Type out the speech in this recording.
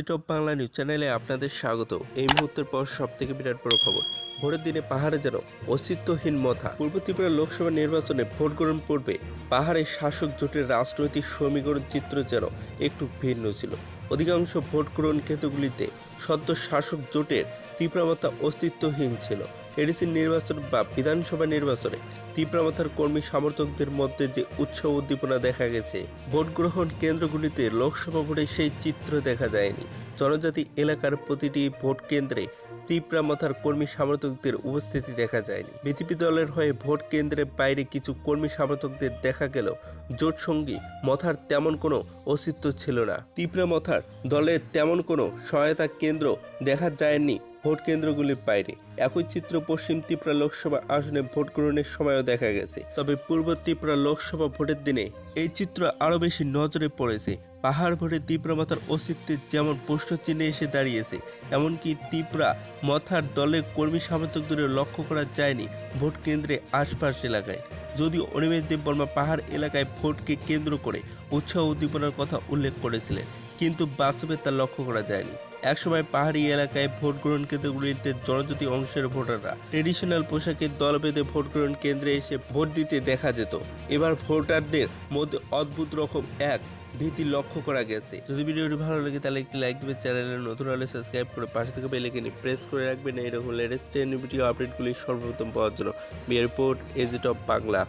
Top Bangla news চ্যানেলে আপনাদের স্বাগত। এই মুহূর্তের পর সবথেকে বিরাট বড় খবর। ভোটের দিনে পাহাড়ে যেন অস্তিত্বহীন মথা। পূর্ব ত্রিপুরা লোকসভা নির্বাচনে ভোট গ্রহণ পূর্বে পাহাড়ের শাসক জোটের রাজনৈতিক সমীকরণ চিত্র যেন একটু ভিন্ন ছিল। অধিকাংশ ভোট গ্রহণ কেন্দ্রগুলিতে সদ্য শাসক জোটের তীব্রমতা অস্তিত্বহীন ছিল। এডিসি নির্বাচন বা বিধানসভা নির্বাচনে তীব্রমতার কর্মী সমর্থকদের মধ্যে যে উৎসাহ উদ্দীপনা দেখা গেছে, ভোট গ্রহণ কেন্দ্রগুলিতে লোকসভা ভোটে সেই চিত্র দেখা যায়নি। জনজাতি এলাকার প্রতিটি ভোট কেন্দ্রে তীব্রামথার কর্মী সমর্থকদের উপস্থিতি দেখা যায়নি। বিজেপি দলের হয়ে ভোট কেন্দ্রের বাইরে কিছু কর্মী সমর্থকদের দেখা গেল। জোট সঙ্গী মথার তেমন কোনো অস্তিত্ব ছিল না। তীব্রা মথার দলের তেমন কোনো সহায়তা কেন্দ্র দেখা যায়নি ভোট কেন্দ্রগুলির বাইরে। একই চিত্র পশ্চিম ত্রিপুরা লোকসভা আসনে ভোট গ্রহণের সময়ও দেখা গেছে। তবে পূর্ব ত্রিপুরা লোকসভা ভোটের দিনে এই চিত্র আরও বেশি নজরে পড়েছে। পাহাড় ভরে ভোটে তীব্রমাতার অস্তিত্বে যেমন প্রশ্ন চিহ্নে এসে দাঁড়িয়েছে, এমনকি তীব্রা মথার দলের কর্মী সমর্থকদের লক্ষ্য করা যায়নি ভোট কেন্দ্রে আশপাশ এলাকায়। যদিও অনিমেষ দেববর্মা পাহাড় এলাকায় ভোটকে কেন্দ্র করে উৎসাহ উদ্দীপনার কথা উল্লেখ করেছিলেন। কিন্তু বাস্তবে তা লক্ষ্য করা যায়নি। একসময় পাহাড়ি এলাকায় ভোট গ্রহণ কেন্দ্রগুলিতে জনজাতি অংশের ভোটাররা ট্রেডিশনাল পোশাকে দল বেঁধে ভোট গ্রহণ কেন্দ্রে এসে ভোট দিতে দেখা যেত। এবার ভোটারদের মধ্যে অদ্ভুত রকম এক ভীতি লক্ষ্য করা গেছে। যদি ভিডিওটি ভালো লাগে, তাহলে একটি লাইক দেবে, চ্যানেলে নতুন হলে সাবস্ক্রাইব করে পাশে থেকে বেল আইকনে প্রেস করে রাখবেন। এরকম লেটেস্ট ভিডিও আপডেটগুলি সর্বপ্রথম পাওয়ার জন্য। বিয়ার রিপোর্ট এজ অফ বাংলা